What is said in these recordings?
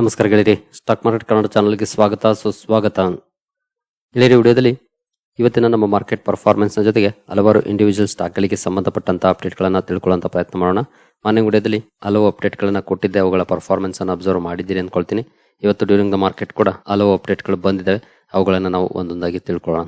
ನಮಸ್ಕಾರ ಗೆಳೆಯರಿ stock market Kannada ಚಾನಲ್ಗೆ ಸ್ವಾಗತ, ಸುಸ್ವಾಗತ. ಗೆಳೆಯರಿ ವಿಡಿಯೋದಲ್ಲಿ ಇವತ್ತಿನ ನಮ್ಮ ಮಾರ್ಕೆಟ್ ಪರ್ಫಾರ್ಮೆನ್ಸ್ನ ಜೊತೆಗೆ ಹಲವಾರು ಇಂಡಿವಿಜುವಲ್ ಸ್ಟಾಕ್ಗಳಿಗೆ ಸಂಬಂಧಪಟ್ಟಂತ ಅಪ್ಡೇಟ್ಗಳನ್ನು ತಿಳ್ಕೊಳ್ಳುವಂತ ಪ್ರಯತ್ನ ಮಾಡೋಣ. ಮಾನ್ಯ ವಿಡಿಯೋದಲ್ಲಿ ಹಲವು ಅಪ್ಡೇಟ್ಗಳನ್ನು ಕೊಟ್ಟಿದ್ದೆ, ಅವುಗಳ ಪರ್ಫಾರ್ಮೆನ್ಸನ್ನು ಅಬ್ಸರ್ವ್ ಮಾಡಿದ್ದೀರಿ ಅಂದ್ಕೊಳ್ತೀನಿ ಇವತ್ತು ಡ್ಯೂರಿಂಗ್ ದ ಮಾರ್ಕೆಟ್ ಕೂಡ ಹಲವು ಅಪ್ಡೇಟ್ಗಳು ಬಂದಿದ್ದಾವೆ. ಅವುಗಳನ್ನು ನಾವು ಒಂದೊಂದಾಗಿ ತಿಳ್ಕೊಳ್ಳೋಣ.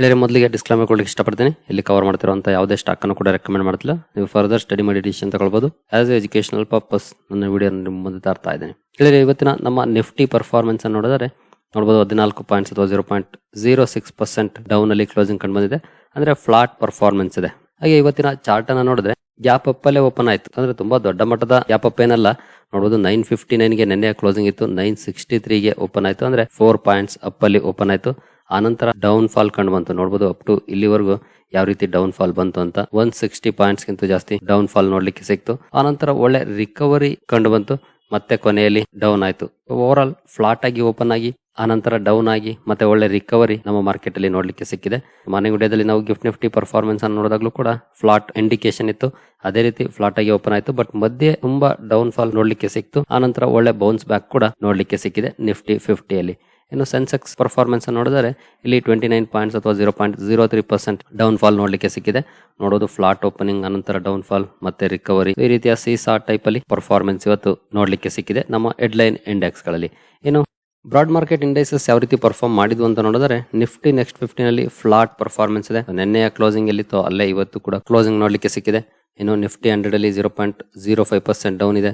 ಗೆಳೆಯರೆ ಮೊದಲಿಗೆ ಡಿಸ್ಕ್ಲೈಮರ್ ಕೊಡಲಿಕ್ಕೆ ಇಷ್ಟಪಡ್ತೀನಿ. ಇಲ್ಲಿ ಕವರ್ ಮಾಡ್ತಿರುವಂಥ ಯಾವುದೇ ಸ್ಟಾಕ್ ಅನ್ನು ಕೂಡ ರೆಕಮೆಂಡ್ ಮಾಡ್ತಿಲ್ಲ. ನೀವು ಫರ್ದರ್ ಸ್ಟಡಿ ಮಾಡಿ ಡಿಸಿಷನ್ ತಗೊಳ್ಬಹುದು ಆಸ್ ಎಜುಕೇಶನಲ್ ಪರ್ಪಸ್ ನನ್ನ ವಿಡಿಯೋ ನಿಮ್ಮ ಮುಂದೆ ತರ್ತಾ ಇದ್ದೇನೆ. ಗೆಳೆಯರೆ ಇವತ್ತಿನ ನಮ್ಮ ನಿಫ್ಟಿ ಪರ್ಫಾರ್ಮೆನ್ಸ್ ಅನ್ನು ನೋಡಿದರೆ ನೋಡಬಹುದು ಹದಿನಾಲ್ಕು ಪಾಯಿಂಟ್ಸ್ ಅಥವಾ zero point zero six percent down ಅಲ್ಲಿ ಕ್ಲೋಸಿಂಗ್ ಕಂಡು ಬಂದಿದೆ. ಅಂದ್ರೆ ಫ್ಲಾಟ್ ಪರ್ಫಾರ್ಮೆನ್ಸ್ ಇದೆ. ಹಾಗೆ ಇವತ್ತಿನ ಚಾರ್ಟ್ ಅನ್ನ ನೋಡಿದ್ರೆ ಗ್ಯಾಪ್ ಅಪ್ ಅಲ್ಲೇ ಓಪನ್ ಆಯಿತು. ಅಂದ್ರೆ ತುಂಬಾ ದೊಡ್ಡ ಮಟ್ಟದ ಗ್ಯಾಪ್ ಅಪ್ ಏನಲ್ಲ ನೋಡಬಹುದು ನೈನ್ ಫಿಫ್ಟಿ ನೈನ್ಗೆ ನೆನ್ನೆ ಕ್ಲೋಸಿಂಗ್ ಇತ್ತು ನೈನ್ ಸಿಕ್ಸ್ಟಿ ತ್ರೀಗೆ ಓಪನ್ ಆಯಿತು. ಅಂದ್ರೆ ಫೋರ್ ಪಾಯಿಂಟ್ಸ್ ಅಪ್ ಅಲ್ಲಿ ಓಪನ್ ಆಯ್ತು. ಆನಂತರ ಡೌನ್ ಫಾಲ್ ಕಂಡು ಬಂತು. ನೋಡಬಹುದು ಅಪ್ ಟು ಇಲ್ಲಿವರೆಗೂ ಯಾವ ರೀತಿ ಡೌನ್ ಫಾಲ್ ಬಂತು ಅಂತ ಒನ್ ಸಿಕ್ಸ್ಟಿ ಪಾಯಿಂಟ್ಸ್ ಗಿಂತ ಜಾಸ್ತಿ ಡೌನ್ ಫಾಲ್ ನೋಡ್ಲಿಕ್ಕೆ ಸಿಕ್ತು. ಆನಂತರ ಒಳ್ಳೆ ರಿಕವರಿ ಕಂಡು ಬಂತು. ಮತ್ತೆ ಕೊನೆಯಲ್ಲಿ ಡೌನ್ ಆಯ್ತು. ಓವರ್ ಆಲ್ ಫ್ಲಾಟ್ ಆಗಿ ಓಪನ್ ಆಗಿ ಆನಂತರ ಡೌನ್ ಆಗಿ, ಮತ್ತೆ ಒಳ್ಳೆ ರಿಕವರಿ ನಮ್ಮ ಮಾರ್ಕೆಟ್ ಅಲ್ಲಿ ನೋಡ್ಲಿಕ್ಕೆ ಸಿಕ್ಕಿದೆ. ಮನೆ ಡೇದಲ್ಲಿ ನಾವು ಗಿಫ್ಟ್ ನಿಫ್ಟಿ ಪರ್ಫಾರ್ಮೆನ್ಸ್ ಅನ್ನು ನೋಡಿದಾಗ್ಲೂ ಕೂಡ ಫ್ಲಾಟ್ ಇಂಡಿಕೇಶನ್ ಇತ್ತು. ಅದೇ ರೀತಿ ಫ್ಲಾಟ್ ಆಗಿ ಓಪನ್ ಆಯ್ತು. ಬಟ್ ಮಧ್ಯೆ ತುಂಬಾ ಡೌನ್ ಫಾಲ್ ನೋಡ್ಲಿಕ್ಕೆ ಸಿಕ್ತು. ಆನಂತರ ಒಳ್ಳೆ ಬೌನ್ಸ್ ಬ್ಯಾಕ್ ಕೂಡ ನೋಡ್ಲಿಕ್ಕೆ ಸಿಕ್ಕಿದೆ ನಿಫ್ಟಿ ಫಿಫ್ಟಿಯಲ್ಲಿ ಇನ್ನು ಸೆನ್ಸೆಕ್ಸ್ ಪರ್ಫಾರ್ಮೆನ್ಸ್ ನೋಡಿದರೆ ಇಲ್ಲಿ ಟ್ವೆಂಟಿ ನೈನ್ ಪಾಯಿಂಟ್ಸ್ ಅಥವಾ zero point zero three percent down fall ನೋಡಲಿಕ್ಕೆ ಸಿಕ್ಕಿದೆ. ನೋಡೋದು ಫ್ಲಾಟ್ ಓಪನಿಂಗ್ ಅನಂತರ ಡೌನ್ ಫಾಲ್ ಮತ್ತೆ ರಿಕವರಿ ಈ ರೀತಿಯ ಸೀಸಾ ಟೈಪ್ ಅಲ್ಲಿ ಪರ್ಫಾರ್ಮೆನ್ಸ್ ಇವತ್ತು ನೋಡಲಿಕ್ಕೆ ಸಿಕ್ಕಿದೆ ನಮ್ಮ ಹೆಡ್ಲೈನ್ ಇಂಡೆಕ್ಸ್ಗಳಲ್ಲಿ. ಇನ್ನು ಬ್ರಾಡ್ ಮಾರ್ಕೆಟ್ ಇಂಡೆಕ್ಸಸ್ ಯಾವ ರೀತಿ ಪರ್ಫಾರ್ಮ್ ಮಾಡಿದ್ವು ಅಂತ ನೋಡಿದ್ರೆ ನಿಫ್ಟಿ ನೆಕ್ಸ್ಟ್ ಫಿಫ್ಟಿನ್ ಅಲ್ಲಿ ಫ್ಲಾಟ್ ಪರ್ಫಾರ್ಮೆನ್ಸ್ ಇದೆ. ನಿನ್ನೆಯ ಕ್ಲೋಸಿಂಗ್ ಎಲ್ಲಿತ್ತು ಅಲ್ಲೇ ಇವತ್ತು ಕೂಡ ಕ್ಲೋಸಿಂಗ್ ನೋಡಲಿಕ್ಕೆ ಸಿಕ್ಕಿದೆ. ಇನ್ನು ನಿಫ್ಟಿ ಹಂಡ್ರೆಡ್ ಅಲ್ಲಿ zero point zero five percent down ಇದೆ.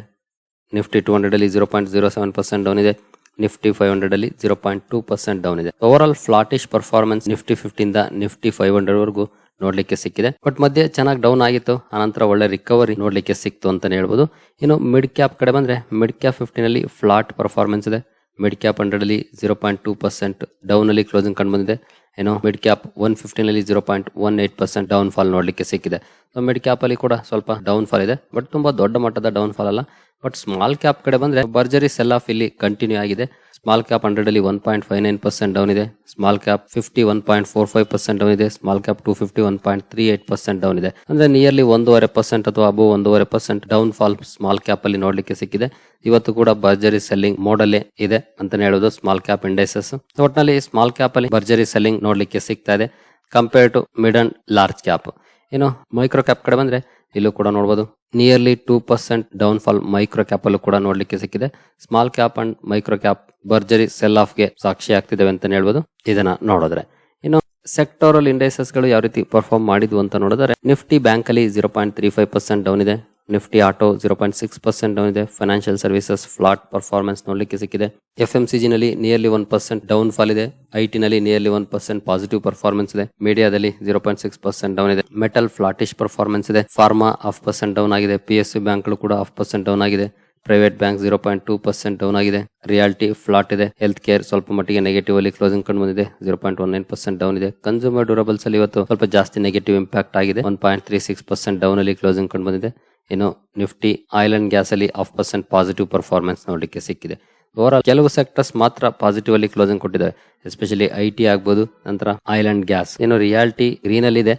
ನಿಫ್ಟಿ ಟೂ ಹಂಡ್ರೆಡ್ ಅಲ್ಲಿ zero point zero seven percent down ಇದೆ. ನಿಫ್ಟಿ ಫೈವ್ ಹಂಡ್ರೆಡ್ ಅಲ್ಲಿ zero point two percent down ಇದೆ. Overall flattish performance Nifty ಫಿಫ್ಟಿಯಿಂದ ನಿಫ್ಟಿ ಫೈವ್ ಹಂಡ್ರೆಡ್ ವರೆಗೂ ನೋಡ್ಲಿಕ್ಕೆ ಸಿಕ್ಕಿದೆ. But ಮಧ್ಯೆ ಚೆನ್ನಾಗಿ ಡೌನ್ ಆಗಿತ್ತು. ಆನಂತರ ಒಳ್ಳೆ ರಿಕವರಿ ನೋಡ್ಲಿಕ್ಕೆ ಸಿಕ್ತು ಅಂತಾನೆ ಹೇಳ್ಬೋದು. ಇನ್ನು ಮಿಡ್ ಕ್ಯಾಪ್ ಕಡೆ ಬಂದ್ರೆ ಮಿಡ್ ಕ್ಯಾಪ್ ಫಿಫ್ಟಿನ್ ಅಲ್ಲಿ ಫ್ಲಾಟ್ ಪರ್ಫಾರ್ಮೆನ್ಸ್ ಇದೆ. ಮಿಡ್ ಕ್ಯಾಪ್ ಹಂಡ್ರೆಡ್ ಅಲ್ಲಿ zero point two percent down ಅಲ್ಲಿ ಕ್ಲೋಸಿಂಗ್ ಕಂಡು ಬಂದಿದೆ. ಏನೋ ಮಿಡ್ ಕ್ಯಾಪ್ ಒನ್ ಫಿಫ್ಟೀನ್ ಅಲ್ಲಿ zero point one eight percent down fall ನೋಡ್ಲಿಕ್ಕೆ ಸಿಕ್ಕಿದೆ. ಸೊ ಮಿಡ್ ಕ್ಯಾಪ್ ಅಲ್ಲಿ ಕೂಡ ಸ್ವಲ್ಪ ಡೌನ್ ಫಾಲ್ ಇದೆ. ಬಟ್ ತುಂಬಾ ದೊಡ್ಡ ಮಟ್ಟದ ಡೌನ್ ಫಾಲ್ ಅಲ್ಲ. ಬಟ್ ಸ್ಮಾಲ್ ಕ್ಯಾಪ್ ಕಡೆ ಬಂದ್ರೆ ಬರ್ಜರಿ ಸೆಲ್ ಆಫ್ ಇಲ್ಲಿ ಕಂಟಿನ್ಯೂ ಆಗಿದೆ. ಸ್ಮಾಲ್ ಕ್ಯಾಪ್ ಹಂಡ್ರೆಡ್ ಅಲ್ಲಿ one point five nine percent down ಇದೆ. Small cap fifty one point four five percent down ಇದೆ. Small cap two fifty one point three eight percent down ಇದೆ. ಅಂದ್ರೆ nearly ಒಂದೂವರೆ percent ಅಥವಾ ಅಬೋ ಒಂದೂವರೆ percent down fall small cap ಅಲ್ಲಿ ನೋಡ್ಲಿಕ್ಕೆ ಸಿಕ್ಕಿದೆ. ಇವತ್ತು ಕೂಡ ಬರ್ಜರಿ ಸೆಲ್ಲಿಂಗ್ ಮೋಡಲ್ಲೇ ಇದೆ ಅಂತಾನೆ ಹೇಳೋದು ಸ್ಮಾಲ್ ಕ್ಯಾಪ್ ಇಂಡೈಸಸ್ ಒಟ್ಟಿನಲ್ಲಿ ಸ್ಮಾಲ್ ಕ್ಯಾಪ್ ಅಲ್ಲಿ ಬರ್ಜರಿ ಸೆಲ್ಲಿಂಗ್ ನೋಡ್ಲಿಕ್ಕೆ ಸಿಗ್ತಾ ಇದೆ. Compare to mid and large cap ಏನು ಮೈಕ್ರೋ ಕ್ಯಾಪ್ ಕಡೆ ಬಂದ್ರೆ ಇಲ್ಲೂ ಕೂಡ ನೋಡಬಹುದು nearly two percent down fall micro cap ಅಲ್ಲೂ ಕೂಡ ನೋಡ್ಲಿಕ್ಕೆ ಸಿಕ್ಕಿದೆ. Small cap and micro cap ಬರ್ಜರಿ sell ಆಫ್ಗೆ ಸಾಕ್ಷಿ ಆಗ್ತಿದ್ದಾವೆ ಅಂತ ಹೇಳ್ಬೋದು. ಇದನ್ನ ನೋಡಿದ್ರೆ. ಇನ್ನು ಸೆಕ್ಟೋರಲ್ ಇಂಡೈಸಸ್ಗಳು ಯಾವ ರೀತಿ ಪರ್ಫಾರ್ಮ್ ಮಾಡಿದ್ವು ಅಂತ ನೋಡಿದ್ರೆ ನಿಫ್ಟಿ ಬ್ಯಾಂಕ್ ಅಲ್ಲಿ zero point three five percent down ಇದೆ. Nifty auto zero point six percent down ಇದೆ. ಫೈನಾನ್ಷಿಯಲ್ ಸರ್ವಿಸಸ್ ಫ್ಲಾಟ್ ಪರ್ಫಾರ್ಮೆನ್ಸ್ ನೋಡಲಿಕ್ಕೆ ಸಿಕ್ಕಿದೆ. ಎಫ್ ಎಂ ಸಿ ನಲ್ಲಿ nearly one percent down fall ಇದೆ. ಐ ಟಿ ನಲ್ಲಿ nearly one percent positive performance ಇದೆ. ಮೀಡಿಯಾದಲ್ಲಿ zero point six percent down ಇದೆ. Metal flattish performance ಇದೆ. ಫಾರ್ಮಾ ಹಾಫ್ ಪರ್ಸೆಂಟ್ ಡೌನ್ ಆಗಿದೆ. ಪಿ ಎಸ್ ಸಿ ಬ್ಯಾಂಕ್ ಕೂಡ half percent down ಆಗಿದೆ. Private bank zero point two percent down ಆಗಿದೆ. Reality flat ಇದೆ. Health care ಸ್ವಲ್ಪ ಮಟ್ಟಿಗೆ ನೆಗೆಟಿವ್ ಅಲ್ಲಿ ಕ್ಲೋಸಿಂಗ್ ಕಂಡು ಬಂದಿದೆ. Zero point one nine percent down ಇದೆ. ಕನ್ಸ್ಯೂಮರ್ ಡ್ಯೂರಬಲ್ಸ್ ಅಲ್ಲಿ ಇವತ್ತು ಸ್ವಲ್ಪ ಜಾಸ್ತಿ ನೆಗೆಟಿವ್ ಇಂಪ್ಯಾಕ್ಟ್ ಆಗಿದೆ. One point three six percent down ಅಲ್ಲಿ ಕ್ಲೋಸಿಂಗ್ ಕಂಡು ಬಂದಿದೆ. ಇನ್ನು ನಿಫ್ಟಿ ಆಯಿಲ್ ಅಂಡ್ ಗ್ಯಾಸ್ ಅಲ್ಲಿ ಹಾಫ್ ಪರ್ಸೆಂಟ್ ಪಾಸಿಟಿವ್ ಪರ್ಫಾರ್ಮೆನ್ಸ್ ನೋಡಲಿಕ್ಕೆ ಸಿಕ್ಕಿದೆ. ಓವರ್ ಕೆಲವು ಸೆಕ್ಟರ್ಸ್ ಮಾತ್ರ ಪಾಸಿಟಿವ್ ಅಲ್ಲಿ ಕ್ಲೋಸಿಂಗ್ ಕೊಟ್ಟಿದ್ದಾರೆ ಎಸ್ಪೆಷಲಿ ಐ ಟಿ ಆಗ್ಬೋದು, ನಂತರ ಆಯಿಲ್ ಅಂಡ್ ಗ್ಯಾಸ್ ಏನು ರಿಯಾಲಿಟಿ ಗ್ರೀನ್ ಅಲ್ಲಿ ಇದೆ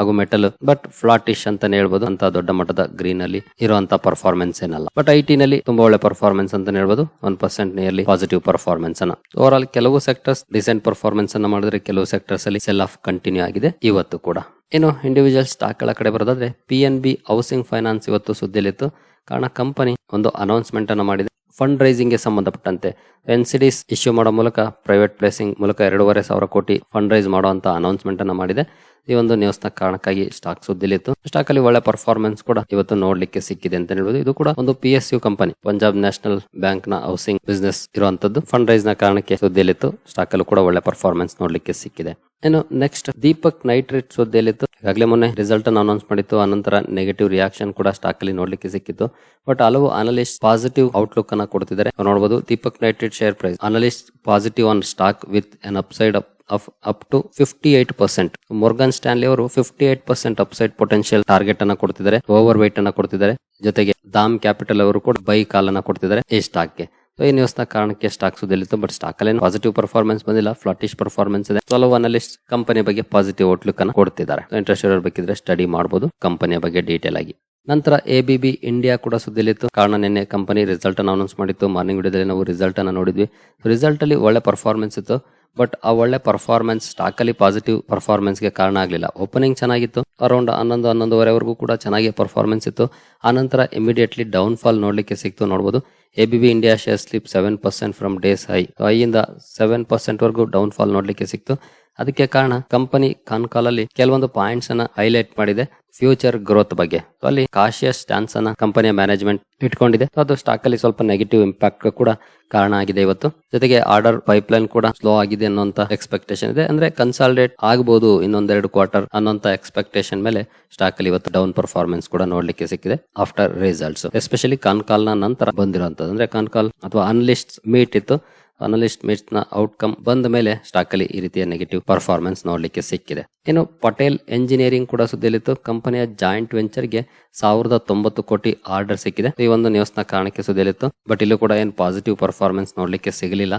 ಹಾಗೂ ಮೆಟಲ್, ಬಟ್ ಫ್ಲಾಟಿಶ್ ಅಂತ ಹೇಳ್ಬೋದು. ಅಂತ ದೊಡ್ಡ ಮಟ್ಟದ ಗ್ರೀನ್ ಅಲ್ಲಿ ಇರುವಂತ ಪರ್ಫಾರ್ಮೆನ್ಸ್ ಏನಲ್ಲ. ಬಟ್ ಐ ಟಿ ನಲ್ಲಿ ತುಂಬಾ ಒಳ್ಳೆ ಪರ್ಫಾರ್ಮೆನ್ಸ್ ಅಂತ ಹೇಳ್ಬೋದು. One percent nearly positive performance ಅನ್ನ. ಓವರ್ ಆಲ್ ಕೆಲವು ಸೆಕ್ಟರ್ಸ್ ಡಿಸೆಂಟ್ ಪರ್ಫಾರ್ಮೆನ್ಸ್ ಅನ್ನ ಮಾಡಿದ್ರೆ ಕೆಲವು ಸೆಕ್ಟರ್ಸ್ ಅಲ್ಲಿ ಸೆಲ್ ಆಫ್ ಕಂಟಿನ್ಯೂ ಆಗಿದೆ ಇವತ್ತು ಕೂಡ. ಇನ್ನು ಇಂಡಿವಿಜುವಲ್ ಸ್ಟಾಕ್ಗಳ ಕಡೆ ಬರೋದಾದ್ರೆ P N B housing finance ಇವತ್ತು ಸುದ್ದಿಲಿತ್ತು ಕಾರಣ ಕಂಪನಿ ಒಂದು ಅನೌನ್ಸ್ಮೆಂಟ್ ಅನ್ನು ಮಾಡಿದೆ. ಫಂಡ್ ರೈಸಿಂಗ್ಗೆ ಸಂಬಂಧಪಟ್ಟಂತೆ ಎನ್ ಸಿ ಡಿಸ್ ಇಶ್ಯೂ ಮಾಡೋ ಮೂಲಕ ಪ್ರೈವೇಟ್ ಪ್ಲೇಸಿಂಗ್ ಮೂಲಕ ಎರಡೂವರೆ ಸಾವಿರ ಕೋಟಿ ಫಂಡ್ ರೈಸ್ ಮಾಡುವಂತ ಅನೌನ್ಸ್ಮೆಂಟ್ ಅನ್ನ ಮಾಡಿದೆ. ಈ ಒಂದು ನ್ಯೂಸ್ನ ಕಾರಣಕ್ಕಾಗಿ ಸ್ಟಾಕ್ ಸುದ್ದಿಲಿತ್ತು ಸ್ಟಾಕ್ ಅಲ್ಲಿ ಒಳ್ಳೆ ಪರ್ಫಾರ್ಮೆನ್ಸ್ ಕೂಡ ಇವತ್ತು ನೋಡ್ಲಿಕ್ಕೆ ಸಿಕ್ಕಿದೆ ಅಂತ ಹೇಳ್ಬೋದು. ಇದು ಕೂಡ ಒಂದು P S U company Punjab national ಬ್ಯಾಂಕ್ನ ಹೌಸಿಂಗ್ ಬಿಸ್ನೆಸ್ ಇರುವಂತದ್ದು. ಫಂಡ್ ರೈಸ್ನ ಕಾರಣಕ್ಕೆ ಸುದ್ದಿಲಿತ್ತು ಸ್ಟಾಕ್ ಅಲ್ಲೂ ಕೂಡ ಒಳ್ಳೆ ಪರ್ಫಾರ್ಮೆನ್ಸ್ ನೋಡ್ಲಿಕ್ಕೆ ಸಿಕ್ಕಿದೆ. ಏನು ನೆಕ್ಸ್ಟ್ ದೀಪಕ್ ನೈಟ್ರೇಟ್ ಸುದ್ದಿಯಲ್ಲಿತ್ತು ಈಗಾಗಲೇ ಮೊನ್ನೆ ರಿಸಲ್ಟ್ ಅನ್ನು ಅನೌನ್ಸ್ ಮಾಡಿತ್ತು. ಆನಂತರ ನೆಗೆಟಿವ್ ರಿಯಾಕ್ಷನ್ ಕೂಡ ಸ್ಟಾಕ್ ಅಲ್ಲಿ ನೋಡ್ಲಿಕ್ಕೆ ಸಿಕ್ಕಿತ್ತು. ಬಟ್ ಹಲವು ಅನಲಿಸ್ಟ್ ಪಾಸಿಟಿವ್ ಔಟ್ಲುಕ್ ಅನ್ನ ಕೊಡ್ತಿದ್ದಾರೆ. ನೋಡಬಹುದು Deepak nitrate share price analyst positive on stock with an upside up of up to fifty eight percent Morgan Stanley ಅವರು fifty eight percent upside potential target ಅನ್ನ ಕೊಡ್ತಿದ್ದಾರೆ ಓವರ್ ವೈಟ್ ಅನ್ನ ಕೊಡ್ತಿದ್ದಾರೆ. ಜೊತೆಗೆ ದಾಮ್ capital ಅವರು ಕೂಡ ಬೈ ಕಾಲ್ ಅನ್ನ ಕೊಡ್ತಿದ್ದಾರೆ ಈ ಸ್ಟಾಕ್ಗೆ ಸೊ ಈ ನ್ಯೂಸ್ನ ಕಾರಣಕ್ಕೆ ಸ್ಟಾಕ್ ಸುದ್ದಿಲಿತ್ತು ಬಟ್ ಸ್ಟಾಕ್ ಅಲ್ಲಿ ಪಾಸಿಟಿವ್ ಪರ್ಫಾರ್ಮೆನ್ಸ್ ಬಂದಿಲ್ಲ ಫ್ಲಾಟಿಶ್ ಪರ್ಫಾರ್ಮೆನ್ಸ್ ಇದೆ. ಕೆಲವು ಅನಲಿಸ್ಟ್ ಕಂಪನಿ ಬಗ್ಗೆ ಪಾಸಿಟಿವ್ ಔಟ್ಲುಕ್ ಅನ್ನ ಕೊಡ್ತಿದ್ದಾರೆ. ಇಂಟ್ರೆಸ್ಟ್ ಇರೋರ್ ಬೇಕಿದ್ರೆ ಸ್ಟಡಿ ಮಾಡಬಹುದು ಕಂಪನಿಯ ಬಗ್ಗೆ ಡೀಟೇಲ್ ಆಗಿ. ನಂತರ ಎಬಿಬಿ ಇಂಡಿಯಾ ಕೂಡ ಸುದ್ದಿಲಿತ್ತು ಕಾರಣ ನಿನ್ನೆ ಕಂಪನಿ ರಿಸಲ್ಟ್ ಅನ್ನು ಅನೌನ್ಸ್ ಮಾಡಿತ್ತು. ಮಾರ್ನಿಂಗ್ ವಿಡಿಯೋದಲ್ಲಿ ನಾವು ರಿಸಲ್ಟ್ ಅನ್ನು ನೋಡಿದ್ವಿ. ರಿಸಲ್ಟ್ ಅಲ್ಲಿ ಒಳ್ಳೆ ಪರ್ಫಾರ್ಮೆನ್ಸ್ ಇತ್ತು. ಬಟ್ ಆ ಒಳ್ಳೆ ಪರ್ಫಾರ್ಮೆನ್ಸ್ ಸ್ಟಾಕ್ ಅಲ್ಲಿ ಪಾಸಿಟಿವ್ ಪರ್ಫಾರ್ಮೆನ್ಸ್ಗೆ ಕಾರಣ ಆಗಲಿಲ್ಲ. ಓಪನಿಂಗ್ ಚೆನ್ನಾಗಿತ್ತು. ಅರೌಂಡ್ ಹನ್ನೊಂದು, ಹನ್ನೊಂದುವರೆವರೆಗೂ ಕೂಡ ಚೆನ್ನಾಗಿ ಪರ್ಫಾರ್ಮೆನ್ಸ್ ಇತ್ತು. ಆನಂತರ ಇಮಿಡಿಯೇಟ್ಲಿ ಡೌನ್ ಫಾಲ್ ನೋಡ್ಲಿಕ್ಕೆ ಸಿಕ್ತು ನೋಡಬಹುದು B India share slip seven percent from days high ಐಯಿಂದ seven percent ವರೆಗೂ ಡೌನ್ ಫಾಲ್ ನೋಡ್ಲಿಕ್ಕೆ ಸಿಕ್ತು. ಅದಕ್ಕೆ ಕಾರಣ ಕಂಪನಿ ಕಾಲ್ ಅಲ್ಲಿ ಕೆಲವೊಂದು ಪಾಯಿಂಟ್ಸ್ ಅನ್ನ ಹೈಲೈಟ್ ಮಾಡಿದೆ. ಫ್ಯೂಚರ್ ಗ್ರೋತ್ ಬಗ್ಗೆ. ಅಲ್ಲಿ ಕಾಶಿಯಸ್ ಸ್ಟ್ಯಾನ್ಸ್ ಅನ್ನ ಕಂಪನಿಯ ಮ್ಯಾನೇಜ್ಮೆಂಟ್ ಇಟ್ಕೊಂಡಿದೆ. ಅದು ಸ್ಟಾಕ್ ಅಲ್ಲಿ ಸ್ವಲ್ಪ ನೆಗೆಟಿವ್ ಇಂಪ್ಯಾಕ್ಟ್ ಕೂಡ ಕಾರಣ ಆಗಿದೆ ಇವತ್ತು. ಜೊತೆಗೆ ಆರ್ಡರ್ ಪೈಪ್ಲೈನ್ ಕೂಡ ಸ್ಲೋ ಆಗಿದೆ. ಅನ್ನೋಂತ ಎಕ್ಸ್ಪೆಕ್ಟೇಷನ್ ಇದೆ. ಅಂದ್ರೆ ಕನ್ಸಾಲಿಡೇಟ್ ಆಗಬಹುದು ಇನ್ನೊಂದೆರಡು ಕ್ವಾರ್ಟರ್ ಅನ್ನೋಂತ ಎಕ್ಸ್ಪೆಕ್ಟೇಷನ್ ಮೇಲೆ ಸ್ಟಾಕ್ ಅಲ್ಲಿ ಇವತ್ತು ಡೌನ್ ಪರ್ಫಾರ್ಮೆನ್ಸ್ ಕೂಡ ನೋಡ್ಲಿಕ್ಕೆ ಸಿಕ್ಕಿದೆ ಆಫ್ಟರ್ ರಿಸಲ್ಟ್ಸ್ ಎಸ್ಪೆಷಲಿ ಕಾನ್ಕಾಲ್ನ ನಂತರ ಬಂದಿರುವಂತದ್ದು ಅಂದ್ರೆ ಕಾನ್ಕಾಲ್ ಅಥವಾ ಅನಲಿಸ್ಟ್ ಮೀಟ್ ಇತ್ತು. ಅನಲಿಸ್ಟ್ ಮೀಟ್ಸ್ನ ಔಟ್ಕಮ್ ಬಂದ ಮೇಲೆ ಸ್ಟಾಕ್ ಅಲ್ಲಿ ಈ ರೀತಿಯ ನೆಗೆಟಿವ್ ಪರ್ಫಾರ್ಮೆನ್ಸ್ ನೋಡ್ಲಿಕ್ಕೆ ಸಿಕ್ಕಿದೆ. ಇನ್ನು ಪಟೇಲ್ ಎಂಜಿನಿಯರಿಂಗ್ ಕೂಡ ಸುದ್ದಿಯಲ್ಲಿತ್ತು. ಕಂಪನಿಯ ಜಾಯಿಂಟ್ ವೆಂಚರ್ಗೆ ಸಾವಿರದ ತೊಂಬತ್ತು ಕೋಟಿ ಆರ್ಡರ್ ಸಿಕ್ಕಿದೆ. ಈ ಒಂದು ನ್ಯೂಸ್ನ ಕಾರಣಕ್ಕೆ ಸುದ್ದಿಯಲ್ಲಿತ್ತು. ಬಟ್ ಇಲ್ಲೂ ಕೂಡ ಏನ್ ಪಾಸಿಟಿವ್ ಪರ್ಫಾರ್ಮೆನ್ಸ್ ನೋಡ್ಲಿಕ್ಕೆ ಸಿಗಲಿಲ್ಲ.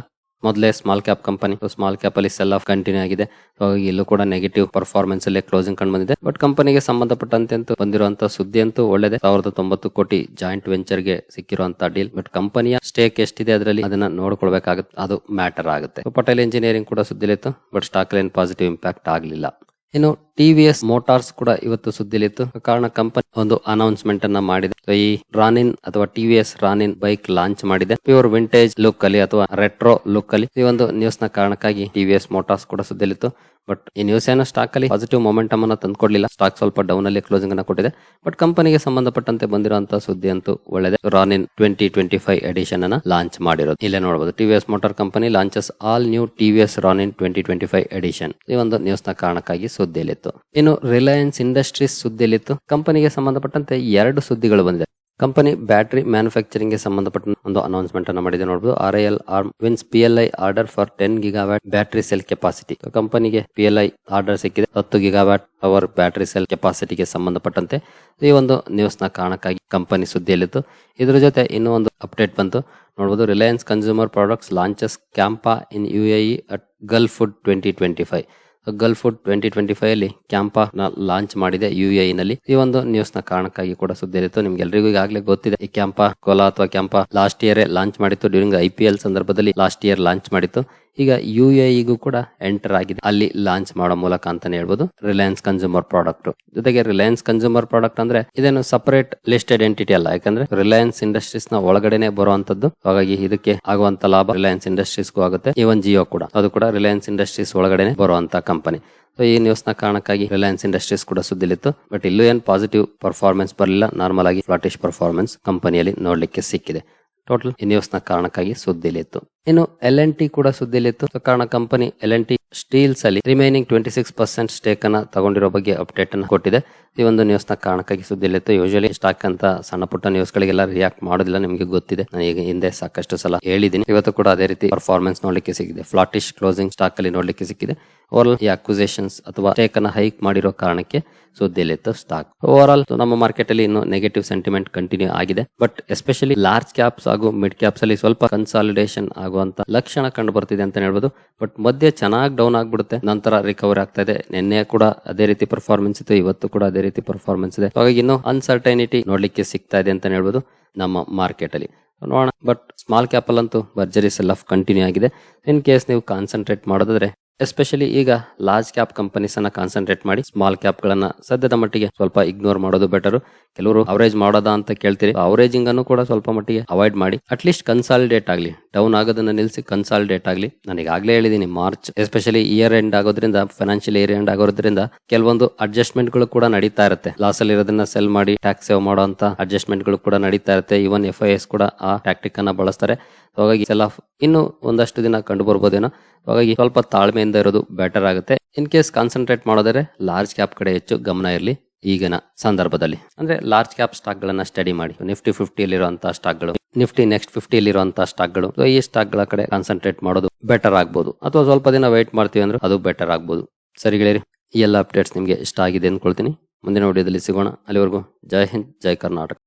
ಮೊದಲೇ small cap company small cap ಅಲ್ಲಿ ಸೆಲ್ ಆಫ್ ಕಂಟಿನ್ಯೂ ಆಗಿದೆ. ಹಾಗಾಗಿ ಇಲ್ಲೂ ಕೂಡ ನೆಗೆಟಿವ್ ಪರ್ಫಾರ್ಮೆನ್ಸ್ ಅಲ್ಲಿ ಕ್ಲೋಸಿಂಗ್ ಕಂಡು ಬಂದಿದೆ. ಬಟ್ ಕಂಪನಿಗೆ ಸಂಬಂಧಪಟ್ಟಂತೆ ಅಂತೂ ಬಂದಿರುವಂತಹ ಸುದ್ದಿ ಅಂತೂ ಒಳ್ಳೆದೆ. ಸಾವಿರದ ತೊಂಬತ್ತು ಕೋಟಿ ಜಾಯಿಂಟ್ ವೆಂಚರ್ಗೆ ಸಿಕ್ಕಿರುವಂತಹ ಡೀಲ್ ಬಟ್ ಕಂಪನಿಯ ಸ್ಟೇಕ್ ಎಷ್ಟಿದೆ ಅದರಲ್ಲಿ ಅದನ್ನ ನೋಡ್ಕೊಳ್ಬೇಕಾಗುತ್ತೆ. ಅದು ಮ್ಯಾಟರ್ ಆಗುತ್ತೆ. ಪಟೇಲ್ ಇಂಜಿನಿಯರಿಂಗ್ ಕೂಡ ಸುದ್ದಿಲಿತ್ತು but stock line positive impact ಆಗಲಿಲ್ಲ. ಇನ್ನು ಟಿವಿಎಸ್ ಮೋಟಾರ್ಸ್ ಕೂಡ ಇವತ್ತು ಸುದ್ದಿಲಿತ್ತು ಕಾರಣ ಕಂಪನಿ ಒಂದು ಅನೌನ್ಸ್ಮೆಂಟ್ ಅನ್ನ ಮಾಡಿದೆ. ಈ ರಾನಿನ್ ಅಥವಾ ಟಿವಿಎಸ್ ರಾನಿನ್ ಬೈಕ್ ಲಾಂಚ್ ಮಾಡಿದೆ. ಪ್ಯೂರ್ ವಿಂಟೇಜ್ ಲುಕ್ ಅಲ್ಲಿ ಅಥವಾ ರೆಟ್ರೋ ಲುಕ್ ಅಲ್ಲಿ ಈ ಒಂದು ನ್ಯೂಸ್ನ ಕಾರಣಕ್ಕಾಗಿ ಟಿವಿಎಸ್ ಮೋಟಾರ್ಸ್ ಕೂಡ ಸುದ್ದಿಲಿತ್ತು ಬಟ್ ಈ ನ್ಯೂಸ್ ಏನೋ ಸ್ಟಾಕ್ ಅಲ್ಲಿ ಪಾಸಿಟಿವ್ ಮೊಮೆಂಟಮ್ ಅನ್ನ ತಂದ್ಕೊಡ್ಲಿಲ್ಲ. ಸ್ಟಾಕ್ ಸ್ವಲ್ಪ ಡೌನ್ ಅಲ್ಲಿ ಕ್ಲೋಸಿಂಗ್ ಅನ್ನ ಕೊಟ್ಟಿದೆ. ಬಟ್ ಕಂಪನಿಗೆ ಸಂಬಂಧಪಟ್ಟಂತೆ ಬಂದಿರುವಂತಹ ಸುದ್ದಿ ಅಂತೂ ಒಳ್ಳೆದೆ Ronin twenty twenty five edition ಅನ್ನ ಲಾಂಚ್ ಮಾಡಿರೋದು. ಇಲ್ಲೇ ನೋಡಬಹುದು TVS motor company launches all new TVS Ronin twenty twenty five edition ಈ ಒಂದು ನ್ಯೂಸ್ನ ಕಾರಣಕ್ಕಾಗಿ ಸುದ್ದಿಯಲ್ಲಿತ್ತು. ಇನ್ನು ರಿಲಯನ್ಸ್ ಇಂಡಸ್ಟ್ರೀಸ್ ಸುದ್ದಿಯಲ್ಲಿತ್ತು. ಕಂಪನಿಗೆ ಸಂಬಂಧಪಟ್ಟಂತೆ ಎರಡು ಸುದ್ದಿಗಳು ಬಂದಿದೆ. ಕಂಪನಿ ಬ್ಯಾಟರಿ ಮ್ಯಾನುಫ್ಯಾಕ್ಚರಿಂಗ್ಗೆ ಸಂಬಂಧಪಟ್ಟ ಒಂದು ಅನೌನ್ಸ್ಮೆಂಟ್ ಅನ್ನು ಮಾಡಿದೆ ನೋಡಬಹುದು R L R wins P L I order for ten gigawatt battery cell capacity ಕಂಪನಿಗೆ ಪಿ ಎಲ್ ಐ ಆರ್ಡರ್ ಸಿಕ್ಕಿದೆ. ಹತ್ತು ಗಿಗಾವ್ಯಾಟ್ ಅವರ್ ಬ್ಯಾಟರಿ ಸೆಲ್ ಕೆಪಾಸಿಟಿಗೆ ಸಂಬಂಧಪಟ್ಟಂತೆ ಈ ಒಂದು ನ್ಯೂಸ್ನ ಕಾರಣಕ್ಕಾಗಿ ಕಂಪನಿ ಸುದ್ದಿಯಲ್ಲಿತ್ತು. ಇದರ ಜೊತೆ ಇನ್ನೂ ಒಂದು ಅಪ್ಡೇಟ್ ಬಂತು. ನೋಡಬಹುದು Reliance consumer products launches Campa in U A at Gulfood twenty twenty five Gulfood twenty twenty five ಅಲ್ಲಿ ಕ್ಯಾಂಪಾ ನ ಲಾಂಚ್ ಮಾಡಿದೆ ಯು ನಲ್ಲಿ ಈ ಒಂದು ನ್ಯೂಸ್ನ ಕಾರಣಕ್ಕಾಗಿ ಕೂಡ ಸುದ್ದಿ ನಿಮ್ಗೆ ಎಲ್ರಿಗೂ ಈಗಾಗಲೇ ಗೊತ್ತಿದೆ. ಈ ಕ್ಯಾಂಪಾ ಕೋಲಾ ಅಥವಾ ಕ್ಯಾಂಪಾ ಲಾಸ್ಟ್ ಇಯರ್ ಲಾಂಚ್ ಮಾಡಿತ್ತು. ಡ್ಯೂರಿಂಗ್ ಐ ಸಂದರ್ಭದಲ್ಲಿ ಲಾಸ್ಟ್ ಇಯರ್ ಲಾಂಚ್ ಮಾಡಿತ್ತು. ಈಗ ಯು ಎಗೂ ಕೂಡ ಎಂಟರ್ ಆಗಿದೆ. ಅಲ್ಲಿ ಲಾಂಚ್ ಮಾಡೋ ಮೂಲಕ ಅಂತಾನೆ ಹೇಳ್ಬೋದು. ರಿಲಯನ್ಸ್ ಕನ್ಸ್ಯೂಮರ್ ಪ್ರಾಡಕ್ಟ್ ಜೊತೆಗೆ ರಿಲಯನ್ಸ್ ಕನ್ಸ್ಯೂಮರ್ ಪ್ರಾಡಕ್ಟ್ ಅಂದ್ರೆ ಇದೇನು ಸಪರೇಟ್ ಲಿಸ್ಟೆಡ್ ಎಂಟಿಟಿ ಅಲ್ಲ. ಯಾಕಂದ್ರೆ ರಿಲಯನ್ಸ್ ಇಂಡಸ್ಟ್ರೀಸ್ನ ಒಳಗಡೆನೆ ಬರುವಂತದ್ದು. ಹಾಗಾಗಿ ಇದಕ್ಕೆ ಆಗುವಂತ ಲಾಭ ರಿಲಯನ್ಸ್ ಇಂಡಸ್ಟ್ರೀಸ್ಗೂ ಆಗುತ್ತೆ. ಇವನ್ ಜಿಯೋ ಕೂಡ. ಅದು ಕೂಡ ರಿಲಯನ್ಸ್ ಇಂಡಸ್ಟ್ರೀಸ್ ಒಳಗಡೆನೆ ಬರುವಂತ ಕಂಪನಿ ಸೊ ಈ ನ್ಯೂಸ್ನ ಕಾರಣಕ್ಕಾಗಿ ರಿಲಯನ್ಸ್ ಇಂಡಸ್ಟ್ರೀಸ್ ಕೂಡ ಸುದ್ದಿಲಿತ್ತು. ಬಟ್ ಇಲ್ಲೂ ಏನ್ ಪಾಸಿಟಿವ್ ಪರ್ಫಾರ್ಮೆನ್ಸ್ ಬರಲಿಲ್ಲ. ನಾರ್ಮಲ್ ಆಗಿ ಫ್ಲಾಟಿಶ್ ಪರ್ಫಾರ್ಮೆನ್ಸ್ ಕಂಪನಿಯಲ್ಲಿ ನೋಡ್ಲಿಕ್ಕೆ ಸಿಕ್ಕಿದೆ. ಟೋಟಲ್ ಈ ನ್ಯೂಸ್ನ ಕಾರಣಕ್ಕಾಗಿ ಸುದ್ದಿಲಿತ್ತು. ಇನ್ನು ಎಲ್ ಎನ್ ಟಿ ಕೂಡ ಸುದ್ದಿಲಿತ್ತು ಸೊ ಕಾರಣ company L N T steels ಅಲ್ಲಿ remaining twenty six percent stake ಅನ್ನ ತಗೊಂಡಿರೋ ಬಗ್ಗೆ ಅಪ್ಡೇಟ್ ಅನ್ನು ಕೊಟ್ಟಿದೆ. ಈ ಒಂದು ನ್ಯೂಸ್ನ ಕಾರಣಕ್ಕಾಗಿ ಸುದ್ದಿಲಿತ್ತು ಯೂಶಲಿ ಸ್ಟಾಕ್ ಅಂತ ಸಣ್ಣ ಪುಟ್ಟ ನ್ಯೂಸ್ ಗಳಿಗೆಲ್ಲ ರಿಯಾಕ್ಟ್ ಮಾಡೋದಿಲ್ಲ, ನಿಮಗೆ ಗೊತ್ತಿದೆ. ನಾನು ಈಗ ಹಿಂದೆ ಸಾಕಷ್ಟು ಸಲ ಹೇಳಿದ್ದೀನಿ. ಇವತ್ತು ಕೂಡ ಅದೇ ರೀತಿ ಪರ್ಫಾರ್ಮೆನ್ಸ್ ನೋಡ್ಲಿಕ್ಕೆ ಸಿಕ್ಕಿದೆ. ಫ್ಲಾಟಿಶ್ ಕ್ಲೋಸಿಂಗ್ ಸ್ಟಾಕ್ ಅಲ್ಲಿ ನೋಡ್ಲಿಕ್ಕೆ ಸಿಕ್ಕಿದೆ. ಓವರ್ ಈ ಅಕ್ವಿಸೇಷನ್ಸ್ ಅಥವಾ ಸ್ಟೇಕ್ ಅನ್ನ ಹೈಕ್ ಮಾಡಿರೋ ಕಾರಣಕ್ಕೆ ಸುದ್ದಿಲಿತ್ತು ಸ್ಟಾಕ್ ಓವರ್ ಆಲ್ ನಮ್ಮ ಮಾರ್ಕೆಟ್ ಅಲ್ಲಿ ಇನ್ನು ನೆಗೆಟಿವ್ ಸೆಂಟಿಮೆಂಟ್ ಕಂಟಿನ್ಯೂ ಆಗಿದೆ. ಬಟ್ ಎಸ್ಪೆಷಲಿ ಲಾರ್ಜ್ ಕ್ಯಾಪ್ಸ್ ಹಾಗೂ ಮಿಡ್ ಕ್ಯಾಪ್ಸ್ ಅಲ್ಲಿ ಸ್ವಲ್ಪ ಕನ್ಸಾಲಿಡೇಷನ್ ಆಗುವಂತ ಲಕ್ಷಣ ಕಂಡು ಬರ್ತಿದೆ ಅಂತ ಹೇಳ್ಬೋದು. ಬಟ್ ಮಧ್ಯೆ ಚೆನ್ನಾಗಿ ಡೌನ್ ಆಗ್ಬಿಡುತ್ತೆ. ನಂತರ ರಿಕವರಿ ಆಗ್ತಾ ಇದೆ. ನಿನ್ನೆ ಕೂಡ ಅದೇ ರೀತಿ ಪರ್ಫಾರ್ಮೆನ್ಸ್ ಇದೆ ಇವತ್ತು ಕೂಡ ಅದೇ ರೀತಿ ಪರ್ಫಾರ್ಮೆನ್ಸ್ ಇದೆ. ಹಾಗಾಗಿ ಇನ್ನು ಅನ್ಸರ್ಟೈನಿಟಿ ನೋಡ್ಲಿಕ್ಕೆ ಸಿಗ್ತಾ ಇದೆ ಅಂತ ಹೇಳ್ಬೋದು ನಮ್ಮ ಮಾರ್ಕೆಟ್ ಅಲ್ಲಿ. ನೋಡೋಣ. ಬಟ್ ಸ್ಮಾಲ್ ಕ್ಯಾಪ್ ಅಂತೂ ಭರ್ಜರಿ ಸೆಲ್ ಆಫ್ ಕಂಟಿನ್ಯೂ ಆಗಿದೆ. ಇನ್ ಕೇಸ್ ನೀವು ಕಾನ್ಸಂಟ್ರೇಟ್ ಮಾಡೋದಾದ್ರೆ ಎಸ್ಪೆಷಲಿ ಈಗ ಲಾರ್ಜ್ ಕ್ಯಾಪ್ ಕಂಪನೀಸ್ ಅನ್ನ ಕಾನ್ಸಂಟ್ರೇಟ್ ಮಾಡಿ ಸ್ಮಾಲ್ ಕ್ಯಾಪ್ ಗಳನ್ನ ಸದ್ಯದ ಮಟ್ಟಿಗೆ ಸ್ವಲ್ಪ ಇಗ್ನೋರ್ ಮಾಡೋದು ಬೆಟರ್ ಕೆಲವರು ಅವರೇಜ್ ಮಾಡೋದಾ ಅಂತ ಕೇಳ್ತೀರಿ. ಅವರೇಜಿಂಗ್ ಅನ್ನು ಕೂಡ ಸ್ವಲ್ಪ ಮಟ್ಟಿಗೆ ಅವಾಯ್ಡ್ ಮಾಡಿ ಅಟ್ಲೀಸ್ಟ್ ಕನ್ಸಾಲಿಡೇಟ್ ಆಗಲಿ. ಡೌನ್ ಆಗೋದನ್ನ ನಿಲ್ಲಿಸಿ ಕನ್ಸಾಲಿಡೇಟ್ ಆಗಲಿ. ನನಗೆ ಆಗ್ಲೇ ಹೇಳಿದೀನಿ ಮಾರ್ಚ್ ಎಸ್ಪೆಷಲಿ ಇಯರ್ ಎಂಡ್ ಆಗೋದ್ರಿಂದ ಫೈನಾನ್ಷಿಯಲ್ ಇಯರ್ ಎಂಡ್ ಆಗೋದ್ರಿಂದ ಕೆಲವೊಂದು ಅಡ್ಜಸ್ಟ್ಮೆಂಟ್ಗಳು ಕೂಡ ನಡೀತಾ ಇರುತ್ತೆ. ಲಾಸ್ ಅಲ್ಲಿ ಇರೋದನ್ನ ಸೆಲ್ ಮಾಡಿ ಟ್ಯಾಕ್ಸ್ ಸೇವ್ ಮಾಡೋ ಅಂತ ಅಡ್ಜಸ್ಟ್ಮೆಂಟ್ಗಳು ಕೂಡ ನಡೀತಾ ಇರುತ್ತೆ. ಇವನ್ ಎಫ್ ಐ ಎಸ್ ಕೂಡ ಆ ಟ್ಯಾಕ್ಟಿಕ್ ಅನ್ನ ಬಳಸ್ತಾರೆ. ಹಾಗಾಗಿ ಸೆಲ್ ಆಫ್ ಇನ್ನು ಒಂದಷ್ಟು ದಿನ ಕಂಡು ಬರ್ಬೋದೇನೋ. ಹಾಗಾಗಿ ಸ್ವಲ್ಪ ತಾಳ್ಮೆಯಿಂದ ಇರೋದು ಬೆಟರ್ ಆಗುತ್ತೆ. ಇನ್ ಕೇಸ್ ಕಾನ್ಸಂಟ್ರೇಟ್ ಮಾಡೋದಾದ್ರೆ ಲಾರ್ಜ್ ಕ್ಯಾಪ್ ಕಡೆ ಹೆಚ್ಚು ಗಮನ ಇರಲಿ ಈಗಿನ ಸಂದರ್ಭದಲ್ಲಿ. ಅಂದ್ರೆ ಲಾರ್ಜ್ ಕ್ಯಾಪ್ ಸ್ಟಾಕ್ ಗಳನ್ನ ಸ್ಟಡಿ ಮಾಡಿ. ನಿಫ್ಟಿ ಫಿಫ್ಟಿಯಲ್ಲಿರುವಂತಹ ಸ್ಟಾಕ್ಗಳು. ನಿಫ್ಟಿ ನೆಕ್ಸ್ಟ್ ಫಿಫ್ಟಿಯಲ್ಲಿರುವಂತಹ ಸ್ಟಾಕ್ಗಳು. ಈ ಸ್ಟಾಕ್ಗಳ ಕಡೆ ಕಾನ್ಸಂಟ್ರೇಟ್ ಮಾಡೋದು ಬೆಟರ್ ಆಗ್ಬೋದು. ಅಥವಾ ಸ್ವಲ್ಪ ದಿನ ವೆಯ್ಟ್ ಮಾಡ್ತೀವಿ ಅಂದ್ರೆ ಅದು ಬೆಟರ್ ಆಗ್ಬೋದು. ಸರಿ ಗೆಳೆಯರಿ, ಈ ಎಲ್ಲ ಅಪ್ಡೇಟ್ಸ್ ನಿಮಗೆ ಇಷ್ಟ ಆಗಿದೆ ಅಂದ್ಕೊಳ್ತೀನಿ. ಮುಂದಿನ ವಿಡಿಯೋದಲ್ಲಿ ಸಿಗೋಣ. ಅಲ್ಲಿವರೆಗೂ ಜೈ ಹಿಂದ್, ಜೈ ಕರ್ನಾಟಕ.